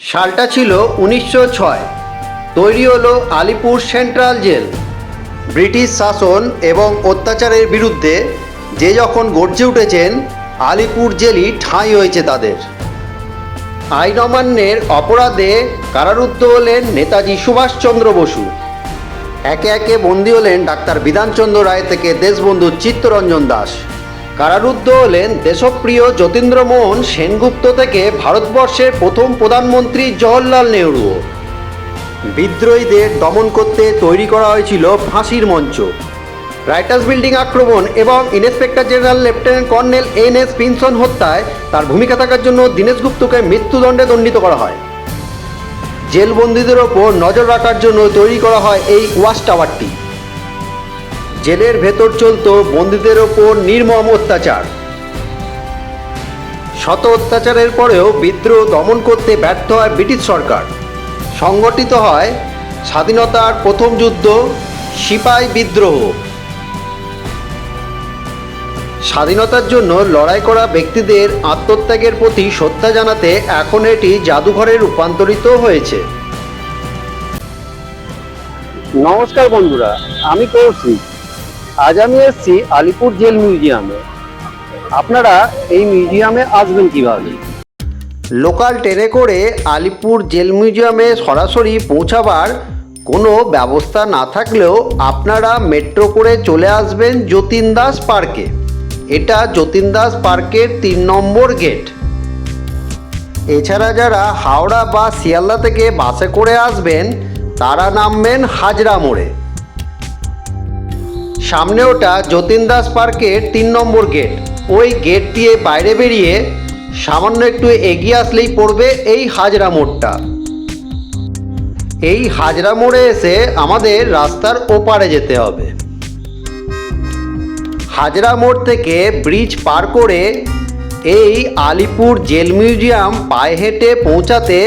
সালটা ছিল উনিশশো ছয়। তৈরি হলো আলিপুর সেন্ট্রাল জেল। ব্রিটিশ শাসন এবং অত্যাচারের বিরুদ্ধে যে যখন গর্জে উঠেছেন, আলিপুর জেলই ঠাঁই হয়েছে তাদের। আইন অমান্যের অপরাধে কারারুদ্ধ হলেন নেতাজি সুভাষচন্দ্র বসু। একে একে বন্দী হলেন ডাক্তার বিধানচন্দ্র রায় থেকে দেশবন্ধু চিত্তরঞ্জন দাস। কারারুদ্ধ হলেন দেশপ্রিয় যতীন্দ্রমোহন সেনগুপ্ত থেকে ভারতবর্ষের প্রথম প্রধানমন্ত্রী জওহরলাল নেহরুও বিদ্রোহীদের দমন করতে তৈরি করা হয়েছিল ফাঁসির মঞ্চ। রাইটার্স বিল্ডিং আক্রমণ এবং inspector general lieutenant colonel N S Simpson হত্যায় তার ভূমিকা থাকার জন্য দীনেশ গুপ্তকে মৃত্যুদণ্ডে দণ্ডিত করা হয়। জেলবন্দীদের ওপর নজর রাখার জন্য তৈরি করা হয় এই ওয়াচ টাওয়ারটি। জেলের ভেতর চলত বন্দীদের ওপর নির্মম অত্যাচার। শত অত্যাচারের পরেও বিদ্রোহ দমন করতে ব্যর্থ হয় ব্রিটিশ সরকার। সংগঠিত হয় স্বাধীনতার প্রথম যুদ্ধ, সিপাই বিদ্রোহ। স্বাধীনতার জন্য লড়াই করা ব্যক্তিদের আত্মত্যাগের প্রতি শ্রদ্ধা জানাতে এখন এটি জাদুঘরে রূপান্তরিত হয়েছে। নমস্কার বন্ধুরা, আমি কৌশিক। আজ আমি এসেছি আলিপুর জেল মিউজিয়ামে। আপনারা এই মিউজিয়ামে আসবেন কীভাবে? লোকাল ট্রেনে করে আলিপুর জেল মিউজিয়ামে সরাসরি পৌঁছাবার কোনো ব্যবস্থা না থাকলেও আপনারা মেট্রো করে চলে আসবেন যতীন দাস পার্কে। এটা যতীন দাস পার্কের তিন নম্বর গেট। এছাড়া যারা হাওড়া বা শিয়ালদা থেকে বাসে করে আসবেন, তারা নামবেন হাজরা মোড়ে। সামনে ওটা যতীন দাস পার্কের তিন নম্বর গেট। ওই গেট দিয়ে বাইরে বেরিয়ে সামান্য একটু এগিয়ে আসলেই পড়বে এই হাজরা মোড়টা। এই হাজরা মোড়ে এসে আমাদের রাস্তার ওপারে যেতে হবে। হাজরা মোড় থেকে ব্রিজ পার করে এই আলিপুর জেল মিউজিয়াম পায়ে হেঁটে পৌঁছাতে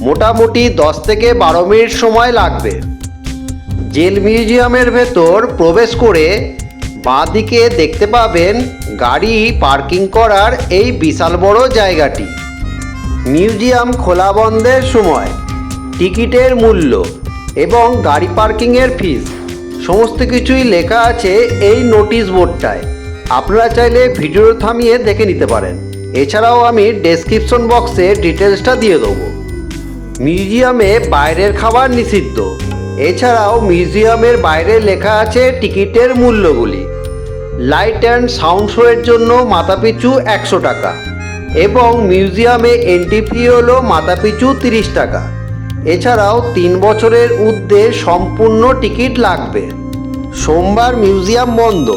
মোটামুটি দশ থেকে বারো মিনিট সময় লাগবে। জেল মিউজিয়ামের ভেতর প্রবেশ করে বাঁদিকে দেখতে পাবেন গাড়ি পার্কিং করার এই বিশাল বড় জায়গাটি। মিউজিয়াম খোলা বন্ধের সময়, টিকিটের মূল্য এবং গাড়ি পার্কিংয়ের ফিস, সমস্ত কিছুই লেখা আছে এই নোটিশ বোর্ডটায়। আপনারা চাইলে ভিডিও থামিয়ে দেখে নিতে পারেন। এছাড়াও আমি ডেসক্রিপশন বক্সে ডিটেলসটা দিয়ে দেবো। মিউজিয়ামে বাইরের খাবার নিষিদ্ধ। এছাড়াও মিউজিয়ামের বাইরে লেখা আছে টিকিটের মূল্যগুলি। লাইট অ্যান্ড সাউন্ড শোয়ের জন্য মাথাপিছু একশো টাকা এবং মিউজিয়ামে এন্ট্রি ফি হলো মাথাপিছু তিরিশ টাকা। এছাড়াও তিন বছরের ঊর্ধ্বে সম্পূর্ণ টিকিট লাগবে। সোমবার মিউজিয়াম বন্ধ।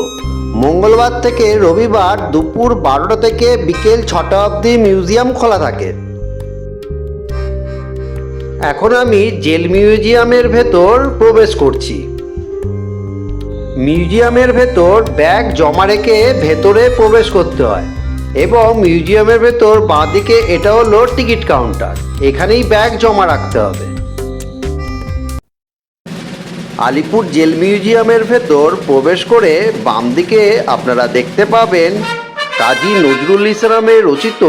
মঙ্গলবার থেকে রবিবার দুপুর বারোটা থেকে বিকেল ছটা অবধি মিউজিয়াম খোলা থাকে। এখন আমি জেল মিউজিয়ামের ভেতর প্রবেশ করছি। মিউজিয়ামের ভেতর ব্যাগ জমা রেখে ভেতরে প্রবেশ করতে হয় এবং মিউজিয়ামের ভেতর বাঁদিকে এটা হলো টিকিট কাউন্টার। এখানেই ব্যাগ জমা রাখতে হবে। আলিপুর জেল মিউজিয়ামের ভেতর প্রবেশ করে বাম দিকে আপনারা দেখতে পাবেন কাজী নজরুল ইসলামের রচিত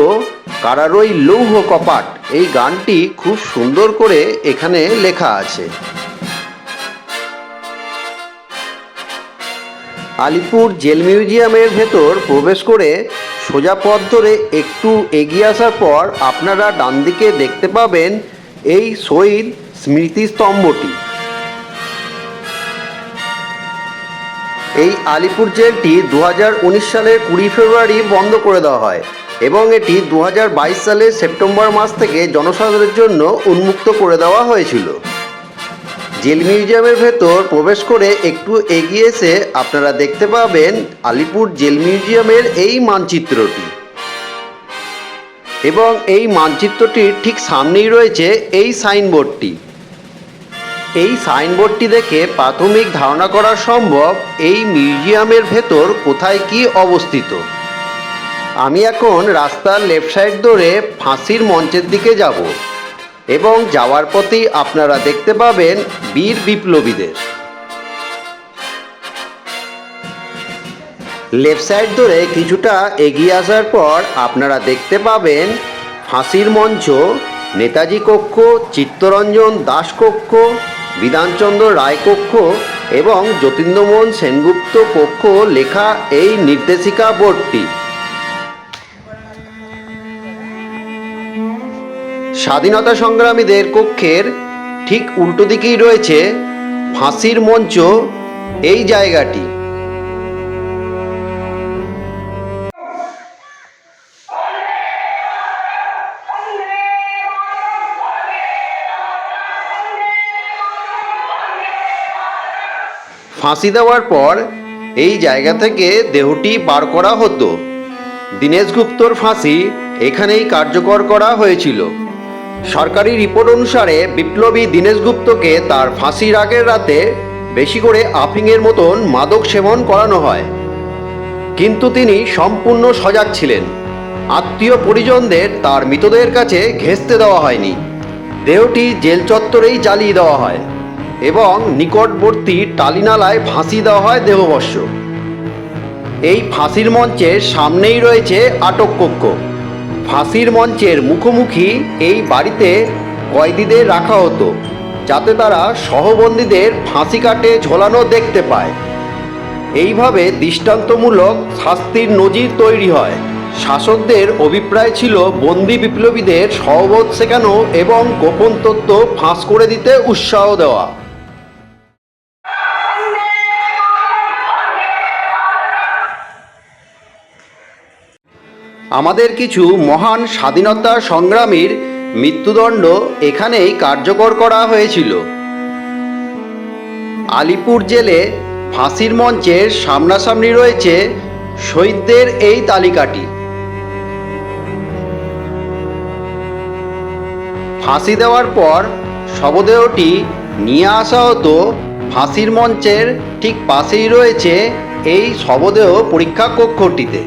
কারারই লৌহ কপাট। এই গানটি খুব সুন্দর করে এখানে লেখা আছে। আলিপুর জেল মিউজিয়ামের ভেতর প্রবেশ করে সোজা পথ ধরে একটু এগিয়ে আসার পর আপনারা ডান দিকে দেখতে পাবেন এই শহীদ স্মৃতিস্তম্ভটি। এই আলিপুর জেলটি দু হাজার উনিশ সালের কুড়ি ফেব্রুয়ারি বন্ধ করে দেওয়া হয়। এবং এটি দু হাজার বাইশ সালের সেপ্টেম্বর মাস থেকে জনসাধারণের জন্য উন্মুক্ত করে দেওয়া হয়েছিল। জেল মিউজিয়ামের ভেতর প্রবেশ করে একটু এগিয়ে এসে আপনারা দেখতে পাবেন আলিপুর জেল মিউজিয়ামের এই মানচিত্রটি। এবং এই মানচিত্রটির ঠিক সামনেই রয়েছে এই সাইনবোর্ডটি। এই সাইনবোর্ডটি দেখে প্রাথমিক ধারণা করা সম্ভব এই মিউজিয়ামের ভেতর কোথায় কি অবস্থিত। আমি এখন রাস্তার লেফট সাইড ধরে ফাঁসির মঞ্চের দিকে যাব এবং যাওয়ার পথেই আপনারা দেখতে পাবেন বীর বিপ্লবীদের। লেফট সাইড ধরে কিছুটা এগিয়ে আসার পর আপনারা দেখতে পাবেন ফাঁসির মঞ্চ, নেতাজি কক্ষ, চিত্তরঞ্জন দাস কক্ষ, বিধানচন্দ্র রায় কক্ষ এবং যতীন্দ্রমোহন সেনগুপ্ত কক্ষ লেখা এই নির্দেশিকা বোর্ডটি। স্বাধীনতা সংগ্রামীদের কক্ষের ঠিক উল্টো দিকেই রয়েছে ফাঁসির মঞ্চ, এই জায়গাটি। ফাঁসি দেওয়ার পর এই জায়গা থেকে দেহটি বার করা হতো। দীনেশ গুপ্তর ফাঁসি এখানেই কার্যকর করা হয়েছিল। সরকারি রিপোর্ট অনুসারে বিপ্লবী দীনেশ গুপ্তকে তার ফাঁসির আগের রাতে বেশি করে আফিংয়ের মতন মাদক সেবন করানো হয়। কিন্তু তিনি সম্পূর্ণ সজাগ ছিলেন। আত্মীয় পরিজনদের তার মৃতদের কাছে ঘেঁচতে দেওয়া হয়নি। দেহটি জেল চত্বরেই জ্বালিয়ে দেওয়া হয় এবং নিকটবর্তী টালিনালায় ফাঁসি দেওয়া হয় দেহবর্ষ এই ফাঁসির মঞ্চের সামনেই রয়েছে আটক কক্ষ। ফাঁসির মঞ্চের মুখোমুখি এই বাড়িতে কয়েদিদের রাখা হতো, যাতে তারা সহবন্দীদের ফাঁসি কাটে ঝোলানো দেখতে পায়। এইভাবে দৃষ্টান্তমূলক শাস্তির নজির তৈরি হয়। শাসকদের অভিপ্রায় ছিল, বন্দি বিপ্লবীদের সহবোধ শেখানো এবং গোপন তত্ত্ব ফাঁস করে দিতে উৎসাহ দেওয়া। আমাদের কিছু মহান স্বাধীনতা সংগ্রামীর মৃত্যুদণ্ড এখানেই কার্যকর করা হয়েছিল। আলিপুর জেলে ফাঁসির মঞ্চের সামনাসামনি রয়েছে শহীদদের এই তালিকাটি। ফাঁসি দেওয়ার পর শবদেহটি নিয়ে আসা হতো ফাঁসির মঞ্চের ঠিক পাশেই রয়েছে এই শবদেহ পরীক্ষা কক্ষটিতে।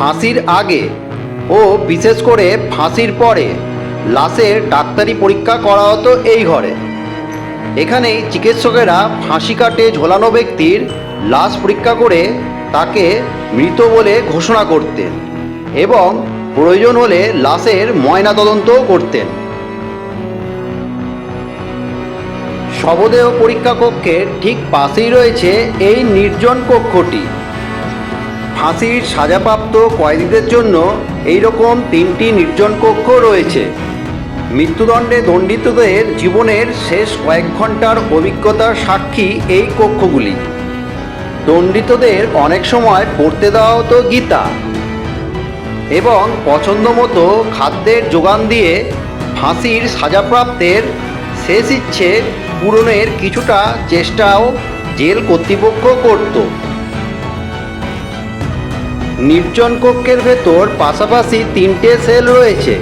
ফাঁসির আগে ও বিশেষ করে ফাঁসির পরে লাশের ডাক্তারি পরীক্ষা করা হতো এই ঘরে। এখানেই চিকিৎসকেরা ফাঁসি কাটে ঝোলানো ব্যক্তির লাশ পরীক্ষা করে তাকে মৃত বলে ঘোষণা করতেন এবং প্রয়োজন হলে লাশের ময়নাতদন্তও করতেন। শবদেহ পরীক্ষা কক্ষের ঠিক পাশেই রয়েছে এই নির্জন কক্ষটি। ফাঁসির সাজাপ্রাপ্ত কয়েদিদের জন্য এই রকম তিনটি নির্জন কক্ষ রয়েছে। মৃত্যুদণ্ডে দণ্ডিতদের জীবনের শেষ কয়েক ঘণ্টার অভিজ্ঞতার সাক্ষী এই কক্ষগুলি। দণ্ডিতদের অনেক সময় পড়তে দেওয়া হতো গীতা এবং পছন্দ মতো খাদ্যের যোগান দিয়ে ফাঁসির সাজাপ্রাপ্তের শেষ ইচ্ছে পূরণের কিছুটা চেষ্টাও জেল কর্তৃপক্ষ করতো। নির্জন কক্ষের ভেতর পাশাপাশি তিনটে সেল রয়েছে,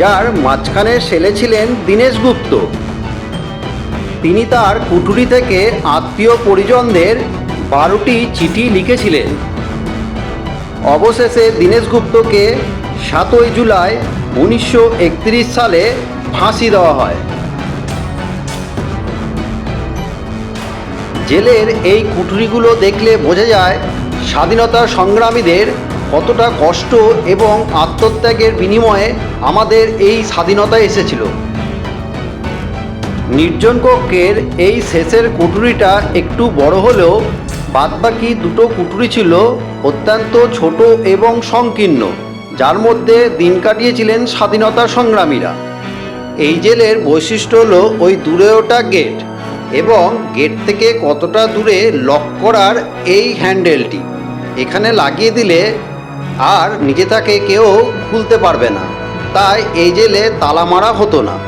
যার মাঝখানে সেলে ছিলেন দীনেশ গুপ্ত। তিনি তার কুঠুরি থেকে আত্মীয় পরিজনদের বারোটি চিঠি লিখেছিলেন। অবশেষে দীনেশ গুপ্তকে সাতই জুলাই উনিশশো একত্রিশ সালে ফাঁসি দেওয়া হয়। জেলের এই কুঠুরিগুলো দেখলে বোঝা যায় স্বাধীনতা সংগ্রামীদের কতটা কষ্ট এবং আত্মত্যাগের বিনিময়ে আমাদের এই স্বাধীনতা এসেছিল। নির্জন কক্ষের এই শেষের কুঠুরিটা একটু বড় হলেও বাদবাকি দুটো কুঠুরি ছিল অত্যন্ত ছোট এবং সংকীর্ণ, যার মধ্যে দিন কাটিয়েছিলেন স্বাধীনতা সংগ্রামীরা। এই জেলের বৈশিষ্ট্য হলো ওই দূরে ওটা গেট এবং গেট থেকে কতটা দূরে লক করার এই হ্যান্ডেলটি। এখানে লাগিয়ে দিলে আর নিজে তাকে কেউ খুলতে পারবে না। তাই এই জেলে তালা মারা হতো না।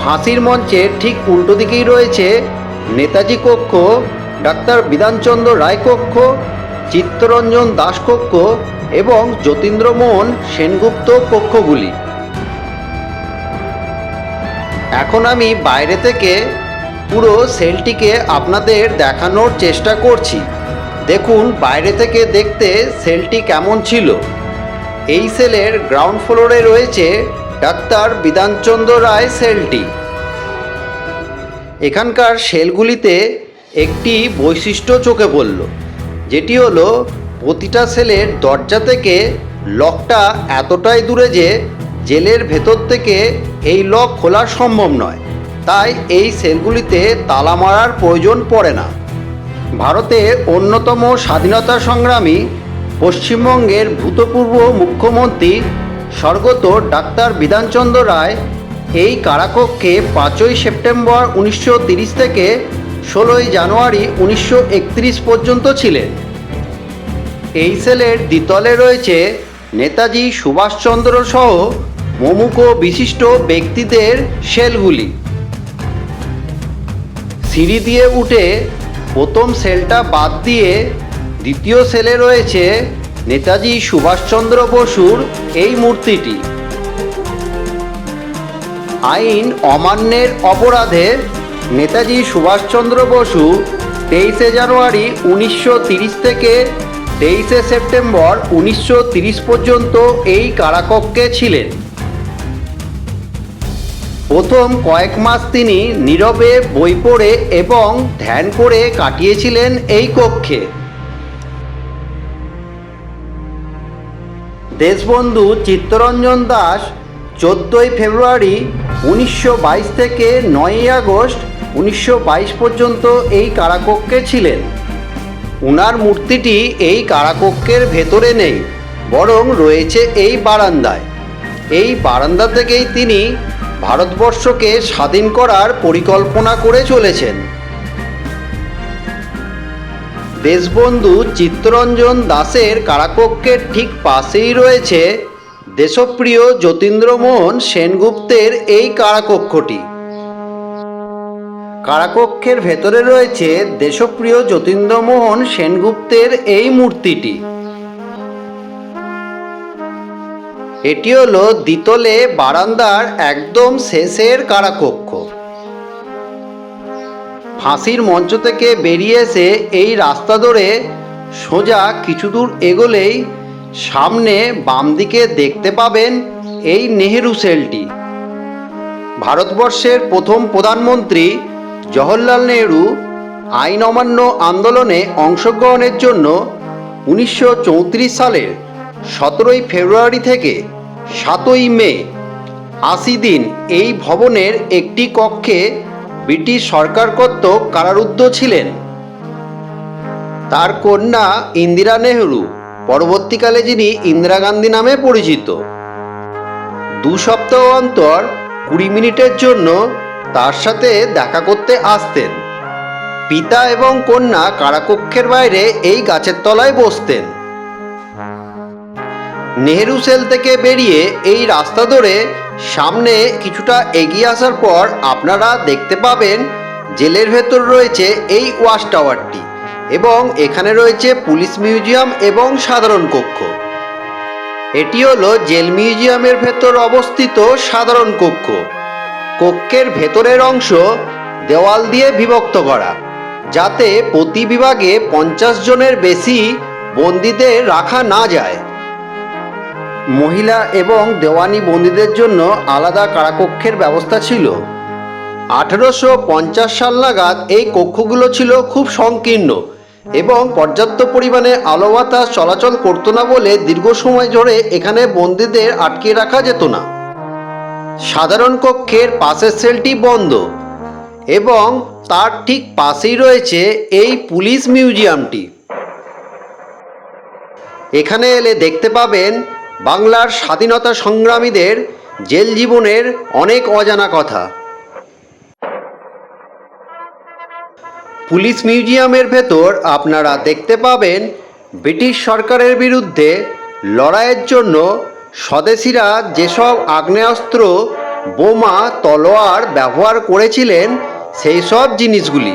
ফাঁসির মঞ্চের ঠিক উল্টো দিকেই রয়েছে নেতাজি কক্ষ, ডাক্তার বিধানচন্দ্র রায় কক্ষ, চিত্তরঞ্জন দাস কক্ষ এবং যতীন্দ্রমোহন সেনগুপ্ত কক্ষগুলি। এখন আমি বাইরে থেকে পুরো সেলটিকে আপনাদের দেখানোর চেষ্টা করছি। দেখুন, বাইরে থেকে দেখতে সেলটি কেমন ছিল। এই সেলের গ্রাউন্ড ফ্লোরে রয়েছে ডাক্তার বিধানচন্দ্র রায় সেলটি। এখানকার সেলগুলিতে একটি বৈশিষ্ট্য চোখে পড়ল, যেটি হলো প্রতিটা সেলের দরজা থেকে লকটা এতটাই দূরে যে জেলের ভেতর থেকে এই লক খোলা সম্ভব নয়। তাই এই সেলগুলিতে তালা মারার প্রয়োজন পড়ে না। ভারতের অন্যতম স্বাধীনতা সংগ্রামী পশ্চিমবঙ্গের ভূতপূর্ব মুখ্যমন্ত্রী স্বর্গত ডাক্তার বিধানচন্দ্র রায় এই কারাকক্ষে পাঁচই সেপ্টেম্বর উনিশশো থেকে ষোলোই জানুয়ারি উনিশশো একত্রিশ পর্যন্ত ছিলেন। এই সেলের দ্বিতলে রয়েছে নেতাজি সুভাষচন্দ্র সহ প্রমুখ বিশিষ্ট ব্যক্তিদের সেলগুলি। সিঁড়ি দিয়ে উঠে প্রথম সেলটা বাদ দিয়ে দ্বিতীয় সেলে রয়েছে নেতাজি সুভাষচন্দ্র বসুর এই মূর্তিটি। আইন অমান্যের অপরাধে নেতাজি সুভাষচন্দ্র বসু তেইশে জানুয়ারি উনিশশো থেকে তেইশে সেপ্টেম্বর উনিশশো পর্যন্ত এই কারাকক্ষে ছিলেন। প্রথম কয়েক মাস তিনি নীরবে বই পড়ে এবং ধ্যান করে কাটিয়েছিলেন এই কক্ষে। দেশবন্ধু চিত্তরঞ্জন দাস চোদ্দোই ফেব্রুয়ারি উনিশশো বাইশ থেকে নয়ই আগস্ট উনিশশো বাইশ পর্যন্ত এই কারাকক্ষে ছিলেন। উনার মূর্তিটি এই কারাকক্ষের ভেতরে নেই, বরং রয়েছে এই বারান্দায়। এই বারান্দা থেকেই তিনি ভারতবর্ষকে স্বাধীন করার পরিকল্পনা করে চলেছেন। দেশবন্ধু চিত্তরঞ্জন দাসের কারাকক্ষের ঠিক পাশেই রয়েছে দেশপ্রিয় যতীন্দ্রমোহন সেনগুপ্তের এই কারাকক্ষটি। কারাকক্ষের ভেতরে রয়েছে দেশপ্রিয় যতীন্দ্রমোহন সেনগুপ্তের এই মূর্তিটি। এটি হলো দ্বিতলে বারান্দার একদম শেষের কারাকক্ষ। ফাঁসির মঞ্চ থেকে বেরিয়ে এসে এই রাস্তা ধরে সোজা কিছু দূর এগোলেই সামনে বাম দিকে দেখতে পাবেন এই নেহেরু সেলটি। ভারতবর্ষের প্রথম প্রধানমন্ত্রী জওহরলাল নেহরু আইন অমান্য আন্দোলনে অংশগ্রহণের জন্য উনিশশো চৌত্রিশ সালের সতেরোই ফেব্রুয়ারি থেকে সাতই মে আশি দিন এই ভবনের একটি কক্ষে ব্রিটিশ সরকার কর্তৃক কারারুদ্ধ ছিলেন। তার কন্যা ইন্দিরা নেহরু, পরবর্তীকালে যিনি ইন্দিরা গান্ধী নামে পরিচিত। দু সপ্তাহ অন্তর কুড়ি মিনিটের জন্য তার সাথে দেখা করতে আসতেন। পিতা এবং কন্যা কারাকক্ষের বাইরে এই গাছের তলায় বসতেন। নেহেরু সেল থেকে বেরিয়ে এই রাস্তা ধরে সামনে কিছুটা এগিয়ে আসার পর আপনারা দেখতে পাবেন জেলের ভেতর রয়েছে এই ওয়াশ টাওয়ারটি এবং এখানে রয়েছে পুলিশ মিউজিয়াম এবং সাধারণ কক্ষ। এটি হলো জেল মিউজিয়ামের ভেতর অবস্থিত সাধারণ কক্ষ। কক্ষের ভেতরের অংশ দেওয়াল দিয়ে বিভক্ত করা, যাতে প্রতি বিভাগে পঞ্চাশ জনের বেশি বন্দীদের রাখা না যায়। মহিলা এবং দেওয়ানি বন্দীদের জন্য আলাদা কারাকক্ষের ব্যবস্থা ছিল। আঠেরোশো পঞ্চাশ সাল নাগাদ এই কক্ষগুলো ছিল খুব সংকীর্ণ এবং পর্যাপ্ত পরিমাণে আলো বাতাস চলাচল করতো না বলে দীর্ঘ সময় ধরে এখানে বন্দীদের আটকে রাখা যেত না। সাধারণ কক্ষের পাশের সেলটি বন্ধ এবং তার ঠিক পাশেই রয়েছে এই পুলিশ মিউজিয়ামটি। এখানে এলে দেখতে পাবেন বাংলার স্বাধীনতা সংগ্রামীদের জেল জীবনের অনেক অজানা কথা। পুলিশ মিউজিয়ামের ভেতর আপনারা দেখতে পাবেন ব্রিটিশ সরকারের বিরুদ্ধে লড়াইয়ের জন্য স্বদেশীরা যেসব আগ্নেয়াস্ত্র, বোমা, তলোয়ার ব্যবহার করেছিলেন, সেই সব জিনিসগুলি।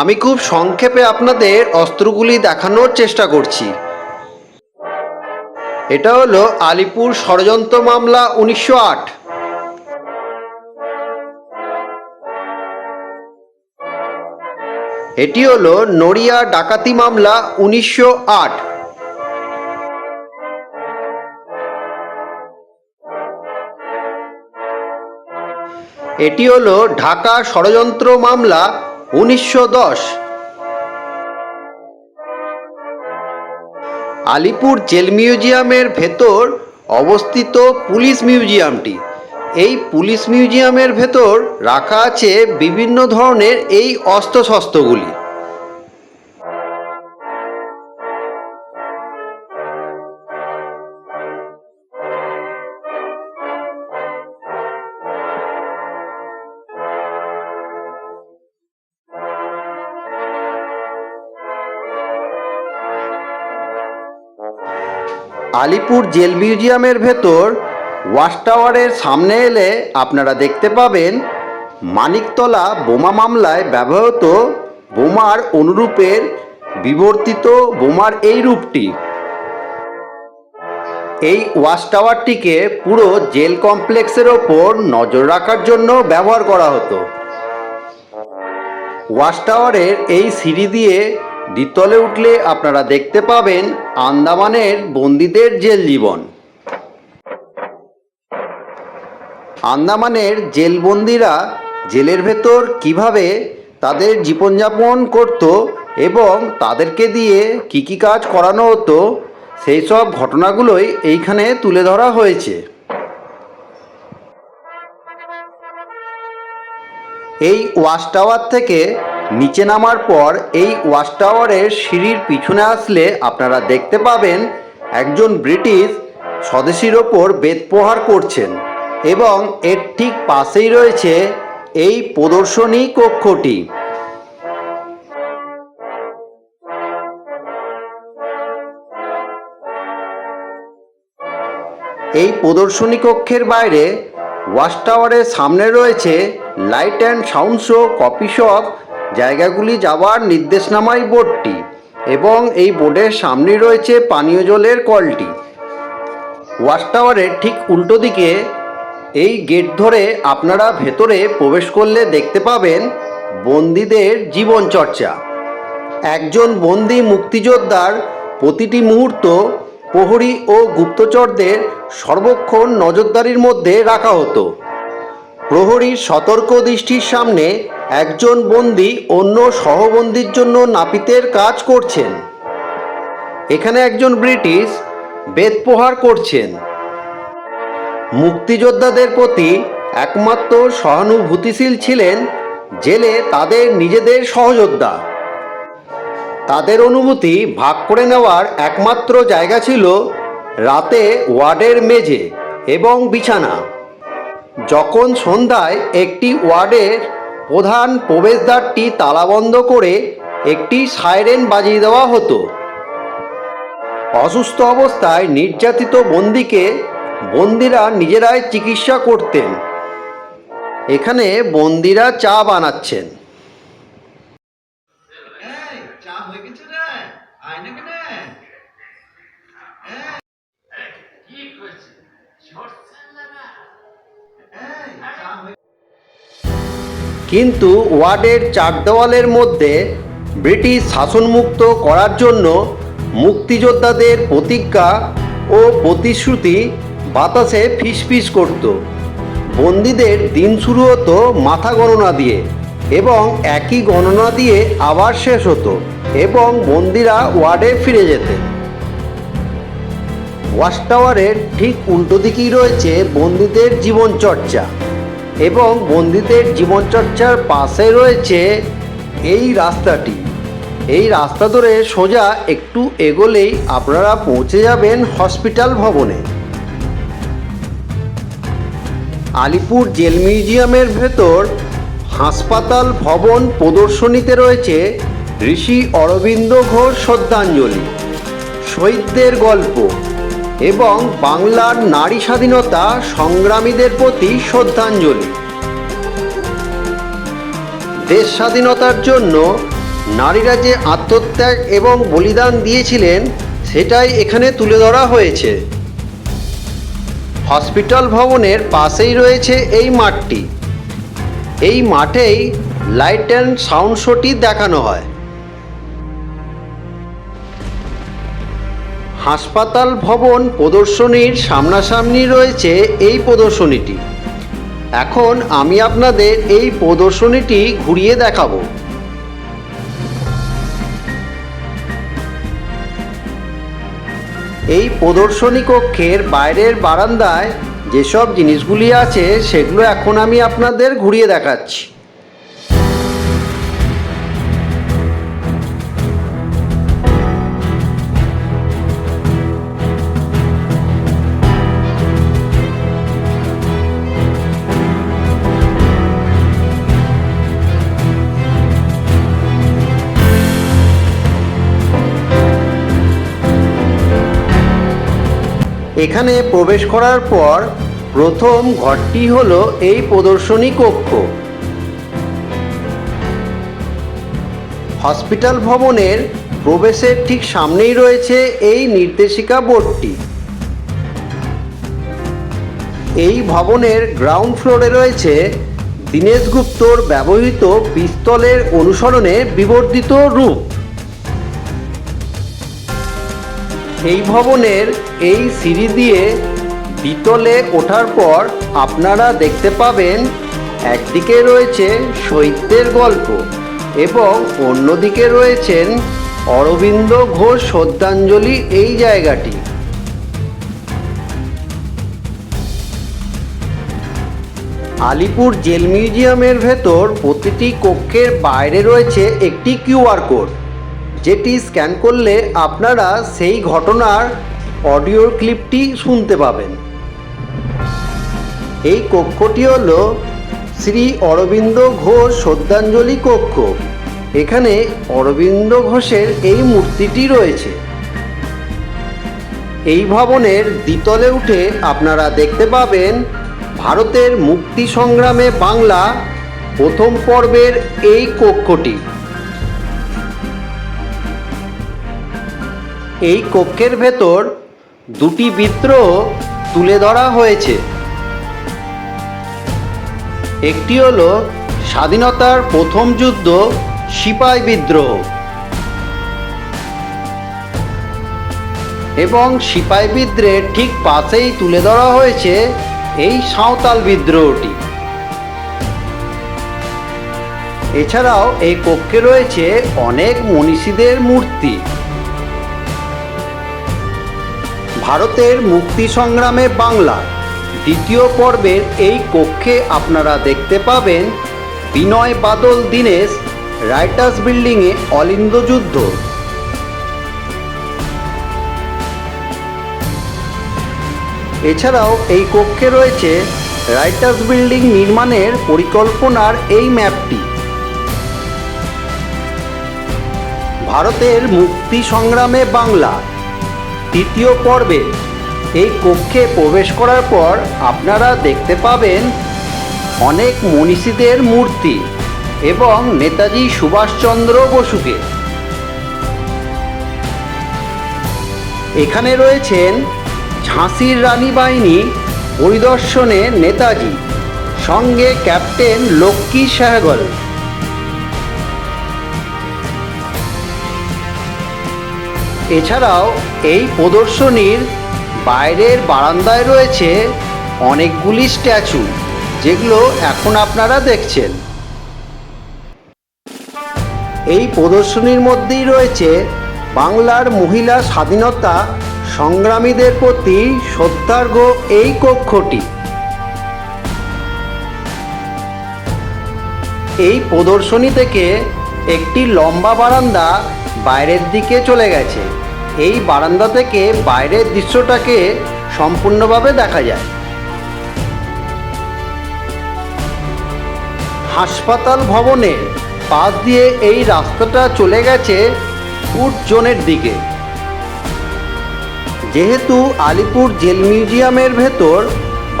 আমি খুব সংক্ষেপে আপনাদের অস্ত্রগুলি দেখানোর চেষ্টা করছি। এটা হলো আলিপুর ষড়যন্ত্র মামলা উনিশশো আট। এটি হলো নড়িয়া ডাকাতি মামলা উনিশশো আট। এটি হলো ঢাকা ষড়যন্ত্র মামলা উনিশশো দশ। আলিপুর জেল মিউজিয়ামের ভেতর অবস্থিত পুলিশ মিউজিয়ামটি। এই পুলিশ মিউজিয়ামের ভেতর রাখা আছে বিভিন্ন ধরনের এই অস্ত্রশস্ত্রগুলি। আলিপুর জেল মিউজিয়ামের ভেতর ওয়াচ টাওয়ারের সামনে এলে আপনারা দেখতে পাবেন মানিকতলা বোমা মামলায় ব্যবহৃত বোমার অনুরূপের বিবর্তিত বোমার এই রূপটি। এই ওয়াচ টাওয়ারটিকে পুরো জেল কমপ্লেক্সের ওপর নজর রাখার জন্য ব্যবহার করা হতো। ওয়াচ টাওয়ারের এই সিঁড়ি দিয়ে দ্বিতলে উঠলে আপনারা দেখতে পাবেন আন্দামানের বন্দীদের জেল জীবন। আন্দামানের জেলবন্দিরা জেলের ভেতর কীভাবে তাদের জীবনযাপন করত এবং তাদেরকে দিয়ে কী কী কাজ করানো হতো, সেই সব ঘটনাগুলোই এইখানে তুলে ধরা হয়েছে। এই ওয়াচ টাওয়ার থেকে নিচে নামার পর এই ওয়াচ টাওয়ারের সিঁড়ির পিছনে আসলে আপনারা দেখতে পাবেন একজন ব্রিটিশ স্বদেশীর ওপর বেদ প্রহার করছেন এবং এর ঠিক পাশেই রয়েছে এই প্রদর্শনী কক্ষটি। এই প্রদর্শনী কক্ষের বাইরে ওয়াচ টাওয়ারের সামনে রয়েছে light and sound show, coffee shop, জায়গাগুলি যাওয়ার নির্দেশনামাই বোর্ডটি এবং এই বোর্ডের সামনেই রয়েছে পানীয় জলের কলটি। ওয়াচ টাওয়ারের ঠিক উল্টো দিকে এই গেট ধরে আপনারা ভেতরে প্রবেশ করলে দেখতে পাবেন বন্দীদের জীবনচর্চা। একজন বন্দি মুক্তিযোদ্ধার প্রতিটি মুহূর্ত প্রহরী ও গুপ্তচরদের সর্বক্ষণ নজরদারির মধ্যে রাখা হতো। প্রহরীর সতর্ক দৃষ্টির সামনে একজন বন্দি অন্য সহবন্দির জন্য নাপিতের কাজ করছেন। এখানে একজন ব্রিটিশ বেদ প্রহার করছেন। মুক্তিযোদ্ধাদের প্রতি একমাত্র সহানুভূতিশীল ছিলেন, জেলে তাদের নিজেদের সহযোদ্ধা। তাদের অনুভূতি ভাগ করে নেওয়ার একমাত্র জায়গা ছিল রাতে ওয়ার্ডের মেঝে এবং বিছানা। যখন সন্ধ্যায় একটি ওয়ার্ডের প্রধান প্রবেশদ্বারটি তালাবন্ধ করে একটি সাইরেন বাজিয়ে দেওয়া হতো। অসুস্থ অবস্থায় নির্যাতিত বন্দিকে বন্দিরা নিজেরাই চিকিৎসা করতেন। এখানে বন্দিরা চা বানাচ্ছেন এই চা হয়ে গেছে রে আয় না কেনে কি করছে সরষে লাগা এই চা হয়ে কিন্তু ওয়ার্ডের চার দেওয়ালের মধ্যে ব্রিটিশ শাসনমুক্ত করার জন্য মুক্তিযোদ্ধাদের প্রতিজ্ঞা ও প্রতিশ্রুতি বাতাসে ফিসফিস করত। বন্দীদের দিন শুরু হতো মাথা গণনা দিয়ে এবং একই গণনা দিয়ে আবার শেষ হতো এবং বন্দিরা ওয়ার্ডে ফিরে যেতেন ওয়াচ টাওয়ারের ঠিক উল্টো দিকেই রয়েছে বন্দীদের জীবনচর্চা। এবং বন্দীদের জীবনচর্চার পাশে রয়েছে এই রাস্তাটি। এই রাস্তা ধরে সোজা একটু এগোলেই আপনারা পৌঁছে যাবেন হসপিটাল ভবনে। আলিপুর জেল মিউজিয়ামের ভেতর হাসপাতাল ভবন প্রদর্শনীতে রয়েছে ঋষি অরবিন্দ ঘোষ শ্রদ্ধাঞ্জলি। শহীদদের গল্প। এবং বাংলার নারী স্বাধীনতা সংগ্রামীদের প্রতি শ্রদ্ধাঞ্জলি। দেশ স্বাধীনতার জন্য নারীরা যে আত্মত্যাগ এবং বলিদান দিয়েছিলেন, সেটাই এখানে তুলে ধরা হয়েছে। হসপিটাল ভবনের পাশেই রয়েছে এই মাঠটি। এই মাঠেই লাইট অ্যান্ড সাউন্ড শোটি দেখানো হয়। হাসপাতাল ভবন প্রদর্শনীর সামনাসামনি রয়েছে এই প্রদর্শনীটি। এখন আমি আপনাদের এই প্রদর্শনীটি ঘুরিয়ে দেখাবো। এই প্রদর্শনী কক্ষের বাইরের বারান্দায় যেসব জিনিসগুলি আছে সেগুলো এখন আমি আপনাদের ঘুরিয়ে দেখাচ্ছি। এখানে প্রবেশ করার পর প্রথম ঘরটি হল এই প্রদর্শনী কক্ষ। হসপিটাল ভবনের প্রবেশের ঠিক সামনেই রয়েছে এই নির্দেশিকা বোর্ডটি। এই ভবনের গ্রাউন্ড ফ্লোরে রয়েছে দীনেশ গুপ্তর ব্যবহৃত পিস্তলের অনুসরণে বিবর্ধিত রূপ। এই ভবনের এই সিঁড়ি দিয়ে দ্বিতলে ওঠার পর আপনারা দেখতে পাবেন, একদিকে রয়েছে শৈত্যের গল্প এবং অন্যদিকে রয়েছেন অরবিন্দ ঘোষ শ্রদ্ধাঞ্জলি এই জায়গাটি। আলিপুর জেল মিউজিয়ামের ভেতর প্রতিটি কক্ষের বাইরে রয়েছে একটি কিউআর কোড। যেটি স্ক্যান করলে আপনারা সেই ঘটনার অডিও ক্লিপটি শুনতে পাবেন। এই কক্ষটি হল শ্রী অরবিন্দ ঘোষ শ্রদ্ধাঞ্জলি কক্ষ। এখানে অরবিন্দ ঘোষের এই মূর্তিটি রয়েছে। এই ভবনের দ্বিতলে উঠে আপনারা দেখতে পাবেন ভারতের মুক্তি সংগ্রামে বাংলা প্রথম পর্বের এই কক্ষটি। এই কক্ষের ভেতর দুটি বিদ্রোহ তুলে ধরা হয়েছে। একটি হলো স্বাধীনতার প্রথম যুদ্ধ, সিপাই বিদ্রোহ। এবং সিপাই বিদ্রোহের ঠিক পাশেই তুলে ধরা হয়েছে এই সাঁওতাল বিদ্রোহটি। এছাড়াও এই কক্ষে রয়েছে অনেক মনীষীদের মূর্তি। ভারতের মুক্তি সংগ্রামে বাংলা। দ্বিতীয় পর্বের এই কক্ষে আপনারা দেখতে পাবেন বিনয় বাদল দীনেশ, রাইটার্স বিল্ডিংয়ে অলিন্দ যুদ্ধ। এছাড়াও এই কক্ষে রয়েছে রাইটার্স বিল্ডিং নির্মাণের পরিকল্পনার এই ম্যাপটি। ভারতের মুক্তি সংগ্রামে বাংলা। তৃতীয় পর্বে। এই কক্ষে প্রবেশ করার পর আপনারা দেখতে পাবেন অনেক মনীষীদের মূর্তি এবং নেতাজি সুভাষচন্দ্র বসুকে। এখানে রয়েছেন ঝাঁসির রানী বাহিনী, পরিদর্শনে নেতাজি, সঙ্গে ক্যাপ্টেন লক্ষ্মী সাহগল এছাড়াও এই প্রদর্শনীর বাইরের বারান্দায় রয়েছে অনেকগুলি স্ট্যাচু, যেগুলো এখন আপনারা দেখছেন। এই প্রদর্শনীর মধ্যেই রয়েছে বাংলার মহিলা স্বাধীনতা সংগ্রামীদের প্রতি শ্রদ্ধার্ঘ এই কক্ষটি। এই প্রদর্শনী থেকে একটি লম্বা বারান্দা বাইরের দিকে চলে গেছে। এই বারান্দা থেকে বাইরের দৃশ্যটাকে সম্পূর্ণভাবে দেখা যায়। হাসপাতাল ভবনের পাশ দিয়ে এই রাস্তাটা চলে গেছে ফুড জোনের দিকে। যেহেতু আলিপুর জেল মিউজিয়ামের ভেতর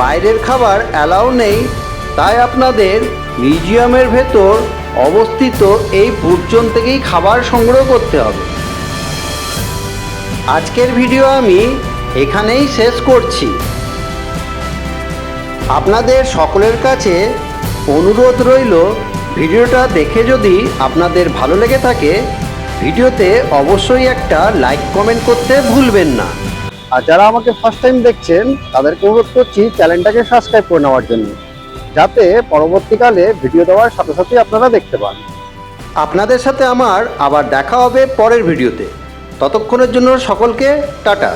বাইরের খাবার অ্যালাউ নেই, তাই আপনাদের মিউজিয়ামের ভেতর অবস্থিত এই ফুড জোন থেকেই খাবার সংগ্রহ করতে হবে। আজকের ভিডিও আমি এখানেই শেষ করছি। আপনাদের সকলের কাছে অনুরোধ রইল, ভিডিওটা দেখে যদি আপনাদের ভালো লেগে থাকে, ভিডিওতে অবশ্যই একটা লাইক কমেন্ট করতে ভুলবেন না। আর যারা আমাকে ফার্স্ট টাইম দেখছেন, তাদেরকে অনুরোধ করছি চ্যানেলটাকে সাবস্ক্রাইব করে নেওয়ার জন্য। যাতে পরবর্তীকালে ভিডিও দেওয়ার সাথে সাথে আপনারা দেখতে পান। আপনাদের সাথে আমার আবার দেখা হবে পরের ভিডিওতে। ততক্ষণের জন্য সকলকে টাটা।